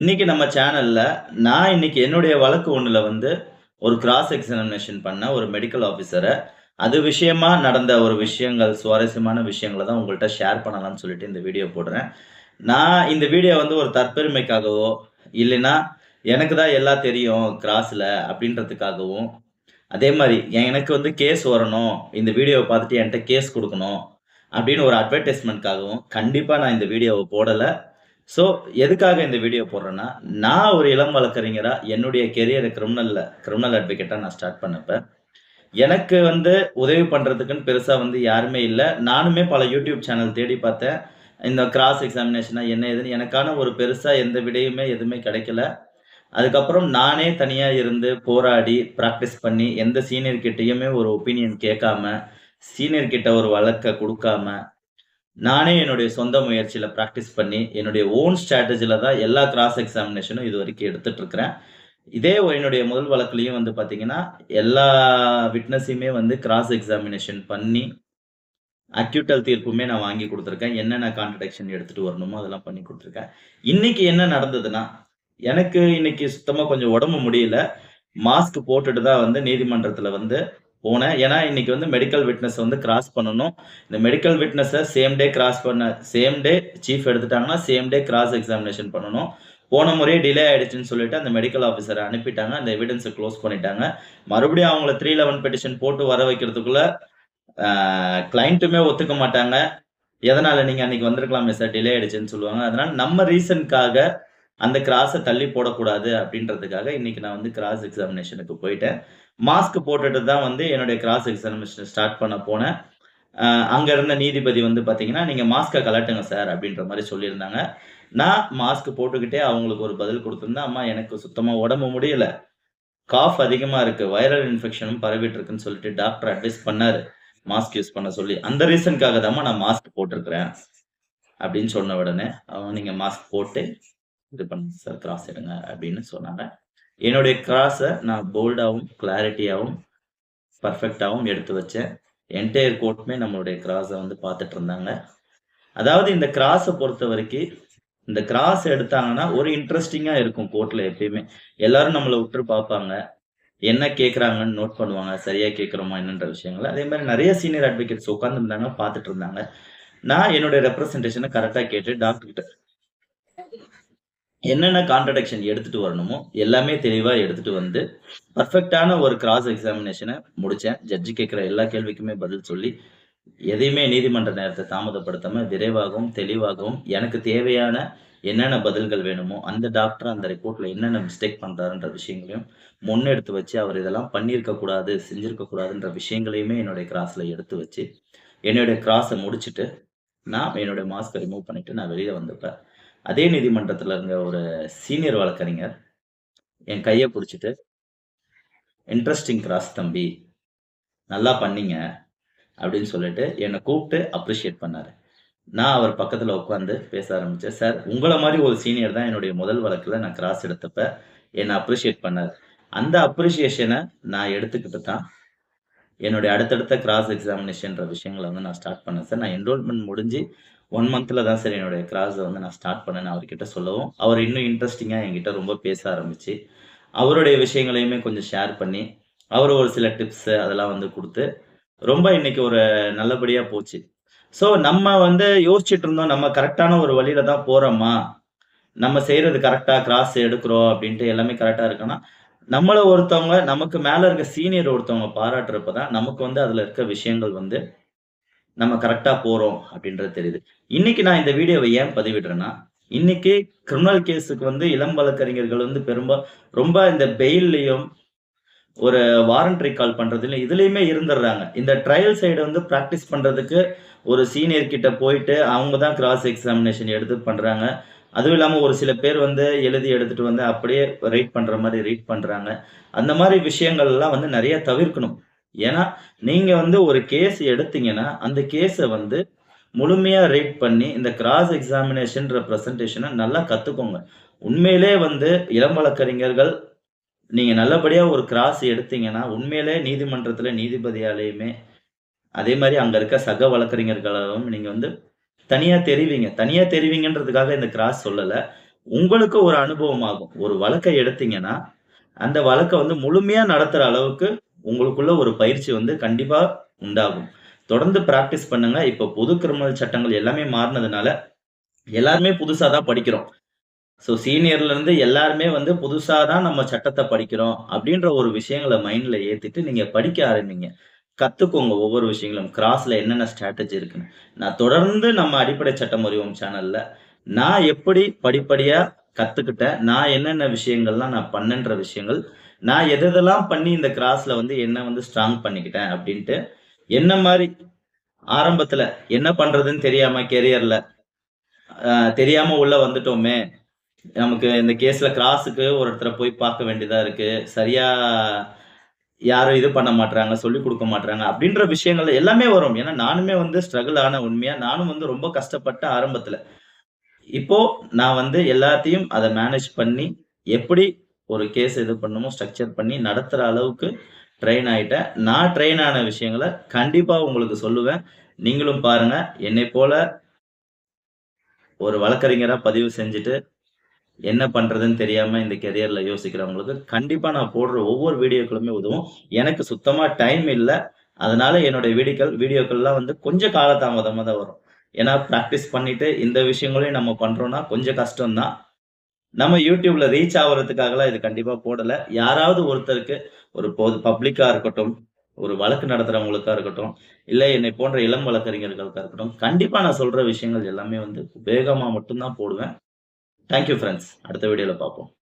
இன்னைக்கு நம்ம சேனல்ல, நான் இன்னைக்கு என்னுடைய வழக்கு ஒண்ணுல வந்து, ஒரு கிராஸ் எக்ஸாமினேஷன் பண்ண ஒரு மெடிக்கல் ஆஃபீஸரை அது விஷயமா நடந்த ஒரு விஷயங்கள், சுவாரஸ்யமான விஷயங்கள தான் உங்கள்கிட்ட ஷேர் பண்ணலாம்னு சொல்லிட்டு இந்த வீடியோ போடுறேன். நான் இந்த வீடியோ வந்து ஒரு தற்பெருமைக்காகவோ, இல்லைன்னா எனக்கு தான் எல்லாம் தெரியும் கிராஸ்ல அப்படின்றதுக்காகவும், அதே மாதிரி எனக்கு வந்து கேஸ் வரணும், இந்த வீடியோவை பார்த்துட்டு என்ட்ட கேஸ் கொடுக்கணும் அப்படின்னு ஒரு அட்வர்டைஸ்மெண்ட்காகவும் கண்டிப்பாக நான் இந்த வீடியோவை போடலை ஸோ எதுக்காக இந்த வீடியோ போடுறேன்னா, நான் ஒரு இளம் வழக்கறிஞராக என்னுடைய கெரியரை கிரிமினலில் கிரிமினல் அட்வொகேட்டாக நான் ஸ்டார்ட் பண்ணப்பேன் எனக்கு வந்து உதவி பண்ணுறதுக்குன்னு பெருசாக வந்து யாருமே இல்லை நானுமே பல யூடியூப் சேனல் தேடி பார்த்தேன். இந்த கிராஸ் எக்ஸாமினேஷனாக என்ன ஏதுன்னு எனக்கான ஒரு பெருசாக எந்த விடையுமே எதுவுமே கிடைக்கல. அதுக்கப்புறம் நானே தனியாக இருந்து போராடி, ப்ராக்டிஸ் பண்ணி, எந்த சீனியர்கிட்டையுமே ஒரு ஒப்பீனியன் கேட்காம, சீனியர்கிட்ட ஒரு வழக்கை கொடுக்காம நானே என்னுடைய சொந்த முயற்சியில் ப்ராக்டிஸ் பண்ணி, என்னுடைய ஓன் ஸ்ட்ராட்டஜியில் தான் எல்லா கிராஸ் எக்ஸாமினேஷனும் இது வரைக்கும் எடுத்துட்டு இருக்கிறேன். இதே என்னுடைய முதல் வழக்குலையும் வந்து பார்த்தீங்கன்னா, எல்லா விட்னஸையுமே வந்து கிராஸ் எக்ஸாமினேஷன் பண்ணி, அக்யூட்டல் தீர்ப்புமே நான் வாங்கி கொடுத்துருக்கேன் என்னென்ன கான்ட்ரடக்ஷன் எடுத்துட்டு வரணுமோ அதெல்லாம் பண்ணி கொடுத்துருக்கேன் இன்னைக்கு என்ன நடந்ததுன்னா, எனக்கு இன்னைக்கு சுத்தமாக கொஞ்சம் உடம்பு முடியல. மாஸ்க் போட்டுட்டு தான் வந்து நீதிமன்றத்தில் வந்து போனேன். ஏன்னா, இன்னைக்கு வந்து மெடிக்கல் விட்னஸ் வந்து கிராஸ் பண்ணணும். இந்த மெடிக்கல் விட்னஸை சேம் டே கிராஸ் பண்ண சேம் டே சீஃப் எடுத்துட்டாங்கன்னா, சேம் டே கிராஸ் எக்ஸாமினேஷன் பண்ணணும். போன முறையே டிலே ஆயிடுச்சுன்னு சொல்லிட்டு அந்த மெடிக்கல் ஆஃபீஸரை அனுப்பிட்டாங்க. அந்த எவிடன்ஸை க்ளோஸ் பண்ணிட்டாங்க. மறுபடியும் அவங்கள 311 பெட்டிஷன் போட்டு வர வைக்கிறதுக்குள்ள, கிளைண்ட்டுமே ஒத்துக்க மாட்டாங்க. எதனால நீங்க அன்னைக்கு வந்திருக்கலாமே சார், டிலே ஆயிடுச்சுன்னு சொல்லுவாங்க. அதனால நம்ம ரீசன்க்காக அந்த கிராஸை தள்ளி போடக்கூடாது அப்படின்றதுக்காக, இன்னைக்கு நான் வந்து கிராஸ் எக்ஸாமினேஷனுக்கு போயிட்டேன். மாஸ்க் போட்டுட்டு தான் வந்து என்னுடைய கிராஸ் எக்ஸாமினேஷன் ஸ்டார்ட் பண்ண போனேன். அங்க இருந்த நீதிபதி வந்து பார்த்தீங்கன்னா, "நீங்க மாஸ்கை கலட்டுங்க சார்" அப்படின்ற மாதிரி சொல்லியிருந்தாங்க. நான் மாஸ்க் போட்டுக்கிட்டே அவங்களுக்கு ஒரு பதில் கொடுத்துருந்தேன் "அம்மா எனக்கு சுத்தமா உடம்பு முடியல. காஃப் அதிகமா இருக்கு. வைரல் இன்ஃபெக்ஷனும் பரவிட்டு இருக்குன்னு சொல்லிட்டு டாக்டர் அட்வைஸ் பண்ணாரு. மாஸ்க் யூஸ் பண்ண சொல்லி. அந்த ரீசன்க்காக தான் நான் மாஸ்க் போட்டிருக்கிறேன்." அப்படின்னு சொன்ன உடனே, அவன் "நீங்க மாஸ்க் போட்டு இது பண்ணுங்க சார், கிராஸ் எடுங்க" அப்படின்னு சொன்னாங்க. என்னுடைய கிராஸை நான் போல்டாகவும் கிளாரிட்டியாகவும் பர்ஃபெக்டாகவும் எடுத்து வச்சேன். என்டையர் கோர்ட்டுமே நம்மளுடைய கிராஸை வந்து பார்த்துட்டு இருந்தாங்க. அதாவது இந்த க்ராஸை பொறுத்த வரைக்கும் இந்த கிராஸ் எடுத்தாங்கன்னா ஒரு இன்ட்ரெஸ்டிங்காக இருக்கும் கோர்ட்டில் எப்பயுமே. எல்லாரும் நம்மளை உற்று பார்ப்பாங்க. என்ன கேட்குறாங்கன்னு நோட் பண்ணுவாங்க. சரியா கேட்குறோமா என்னன்ற விஷயங்கள் அதே மாதிரி நிறைய சீனியர் அட்வொகேட்ஸ் உட்காந்துருந்தாங்க பார்த்துட்டு இருந்தாங்க. நான் என்னுடைய ரெப்ரசன்டேஷனை கரெக்டாக கேட்டு டாக்டர்கிட்ட என்னென்ன கான்ட்ரடக்ஷன் எடுத்துட்டு வரணுமோ, எல்லாமே தெளிவாக எடுத்துட்டு வந்து, பர்ஃபெக்டான ஒரு கிராஸ் எக்ஸாமினேஷனை முடித்தேன் ஜட்ஜி கேட்குற எல்லா கேள்விக்குமே பதில் சொல்லி, எதையுமே நீதிமன்ற நேரத்தை தாமதப்படுத்தாமல் விரைவாகவும், தெளிவாகவும் எனக்கு தேவையான என்னென்ன பதில்கள் வேணுமோ, அந்த டாக்டர் அந்த ரிப்போர்ட்ல என்னென்ன மிஸ்டேக் பண்றாருன்ற விஷயங்களையும் முன்னெடுத்து வச்சு, அவர் இதெல்லாம் பண்ணியிருக்க கூடாது, செஞ்சிருக்க கூடாதுன்ற விஷயங்களையுமே என்னுடைய கிராஸ்ல எடுத்து வச்சு, என்னுடைய கிராஸை முடிச்சுட்டு, நான் என்னுடைய மாஸ்க்கை ரிமூவ் பண்ணிட்டு நான் வெளிய வந்தப்ப, அதே நீதிமன்றத்தில் இருந்த ஒரு சீனியர் வழக்கறிஞர், என் கையை பிடிச்சிட்டு இன்ட்ரெஸ்டிங் கிராஸ் தம்பி. நல்லா பண்ணீங்க" அப்படின்னு சொல்லிட்டு என்னை கூப்பிட்டு அப்ரிஷியேட் பண்ணார் நான் அவர் பக்கத்தில் உட்காந்து பேச ஆரம்பித்தேன் "சார், உங்களை மாதிரி ஒரு சீனியர் தான் என்னுடைய முதல் வழக்கில் நான் கிராஸ் எடுத்தப்ப என்னை அப்ரிஷியேட் பண்ணார் அந்த அப்ரிஷியேஷனை நான் எடுத்துக்கிட்டு தான், என்னுடைய அடுத்தடுத்த கிராஸ் எக்ஸாமினேஷன்ற விஷயங்களை வந்து நான் ஸ்டார்ட் பண்ணேன் சார். நான் என்ரோல்மெண்ட் முடிஞ்சு ஒன் மந்த்ல தான் சார் என்னுடைய கிராஸ வந்து நான் ஸ்டார்ட் பண்ணேன் அவர்கிட்ட சொல்லவும், அவர் இன்னும் இன்ட்ரெஸ்டிங்காக என்கிட்ட ரொம்ப பேச ஆரம்பிச்சு, அவருடைய விஷயங்களையுமே கொஞ்சம் ஷேர் பண்ணி, அவர் ஒரு சில டிப்ஸ் அதெல்லாம் வந்து கொடுத்து ரொம்ப இன்னைக்கு ஒரு நல்லபடியாக போச்சு. ஸோ நம்ம வந்து யோசிச்சுட்டு இருந்தோம், நம்ம கரெக்டான ஒரு வழியில தான் போகிறோமா நம்ம செய்கிறது கரெக்டாக கிராஸ் எடுக்கிறோம் அப்படின்ட்டு எல்லாமே கரெக்டாக இருக்கான்னா, நம்மளை ஒருத்தவங்க நமக்கு மேலே இருக்க சீனியர் ஒருத்தவங்க பாராட்டுறப்ப தான், நமக்கு வந்து அதில் இருக்க விஷயங்கள் வந்து, நம்ம கரெக்டாக போகிறோம் அப்படின்றது தெரியுது. இன்னைக்கு நான் இந்த வீடியோவை ஏன் பதிவிடுறேன்னா, இன்னைக்கு கிரிமினல் கேஸுக்கு வந்து இளம் வழக்கறிஞர்கள் வந்து பெரும்பா ரொம்ப இந்த பெயில்லையும் ஒரு வாரண்ட் கால் பண்ணுறதுலையும் இதுலயுமே இருந்துடுறாங்க இந்த ட்ரையல் சைடு வந்து ப்ராக்டிஸ் பண்றதுக்கு ஒரு சீனியர் கிட்ட போயிட்டு, அவங்க தான் கிராஸ் எக்ஸாமினேஷன் எடுத்து பண்றாங்க. அதுவும் இல்லாமல் ஒரு சில பேர் வந்து எழுதி எடுத்துட்டு வந்து அப்படியே ரைட் பண்ற மாதிரி ரீட் பண்றாங்க. அந்த மாதிரி விஷயங்கள்லாம் வந்து நிறைய தவிர்க்கணும். ஏன்னா, நீங்க வந்து ஒரு கேஸ் எடுத்தீங்கன்னா, அந்த கேஸை வந்து முழுமையா ரீட் பண்ணி, இந்த கிராஸ் எக்ஸாமினேஷன்ற ப்ரெசன்டேஷனை நல்லா கத்துக்கோங்க. உண்மையிலே வந்து இளம் வழக்கறிஞர்கள், நீங்க நல்லபடியா ஒரு கிராஸ் எடுத்தீங்கன்னா, உண்மையிலே நீதிமன்றத்துல நீதிபதியாலேயுமே அதே மாதிரி அங்க இருக்க சக வழக்கறிஞர்களாலும் நீங்க வந்து தனியா தெரிவிங்க தனியா தெரிவிங்கன்றதுக்காக இந்த கிராஸ் சொல்லல. உங்களுக்கு ஒரு அனுபவம் ஆகும். ஒரு வழக்கை எடுத்தீங்கன்னா, அந்த வழக்கை வந்து முழுமையா நடத்துற அளவுக்கு உங்களுக்குள்ள ஒரு பயிற்சி வந்து கண்டிப்பா உண்டாகும். தொடர்ந்து பிராக்டிஸ் பண்ணுங்க. இப்ப பொது கிரிமினல் சட்டங்கள் எல்லாமே மாறுனதுனால, எல்லாருமே புதுசா தான் படிக்கிறோம். ஸோ சீனியர்ல இருந்து எல்லாருமே வந்து புதுசா தான் நம்ம சட்டத்தை படிக்கிறோம். அப்படின்ற ஒரு விஷயங்கள மைண்ட்ல ஏத்திட்டு நீங்க படிக்க ஆரம்பிங்க. கத்துக்கோங்க ஒவ்வொரு விஷயங்களும். கிராஸ்ல என்னென்ன ஸ்ட்ராட்டஜி இருக்குன்னு. நான் தொடர்ந்து நம்ம அடிப்படை சட்டம் அறிவோம் சேனல்ல, நான் எப்படி படிப்படியா கத்துக்கிட்டேன், நான் என்னென்ன விஷயங்கள்லாம் நான் பண்ணன்ற விஷயங்கள், நான் எதெல்லாம் பண்ணி இந்த கிராஸ்ல வந்து என்ன வந்து ஸ்ட்ராங் பண்ணிக்கிட்டேன் அப்படின்ட்டு, என்ன மாதிரி ஆரம்பத்துல என்ன பண்றதுன்னு தெரியாம கெரியர்ல, தெரியாம உள்ள வந்துட்டோமே, நமக்கு இந்த கேஸ்ல ஒரு இடத்துல போய் பார்க்க வேண்டியதா இருக்கு. சரியா யாரும் இது பண்ண மாட்றாங்க, சொல்லிக் கொடுக்க மாட்றாங்க அப்படின்ற விஷயங்கள் எல்லாமே வரும். ஏன்னா நானுமே வந்து ஸ்ட்ரகிள் ஆன உண்மையா. நானும் வந்து ரொம்ப கஷ்டப்பட்ட ஆரம்பத்துல. இப்போ நான் வந்து எல்லாத்தையும் அதை மேனேஜ் பண்ணி, எப்படி ஒரு கேஸ் இது பண்ணணுமோ ஸ்ட்ரக்சர் பண்ணி நடத்துகிற அளவுக்கு ட்ரெயின் ஆகிட்டேன் நான் ட்ரெயின் ஆன விஷயங்களை கண்டிப்பாக உங்களுக்கு சொல்லுவேன். நீங்களும் பாருங்கள் என்னை போல ஒரு வழக்கறிஞராக பதிவு செஞ்சுட்டு, என்ன பண்றதுன்னு தெரியாம இந்த கெரியர்ல யோசிக்கிறவங்களுக்கு, கண்டிப்பா நான் போடுற ஒவ்வொரு வீடியோக்களுமே உதவும். எனக்கு சுத்தமா டைம் இல்லை அதனால என்னுடைய வீடியோக்கள் வீடியோக்கள்லாம் வந்து கொஞ்சம் காலதாமதமாக தான் வரும். ஏன்னா ப்ராக்டிஸ் பண்ணிட்டு இந்த விஷயங்களையும் நம்ம பண்றோம்னா கொஞ்சம் கஷ்டம் தான். நம்ம யூடியூப்ல ரீச் ஆகுறதுக்காகலாம் இது கண்டிப்பா போடல. யாராவது ஒருத்தருக்கு ஒரு பொது பப்ளிக்கா இருக்கட்டும், ஒரு வழக்கு நடத்துறவங்களுக்கா இருக்கட்டும், இல்ல என்னை போன்ற இளம் வழக்கறிஞர்களுக்கா இருக்கட்டும், கண்டிப்பா நான் சொல்ற விஷயங்கள் எல்லாமே வந்து வேகமா மட்டும்தான் போடுவேன். தேங்க் யூ அடுத்த வீடியோல பார்ப்போம்.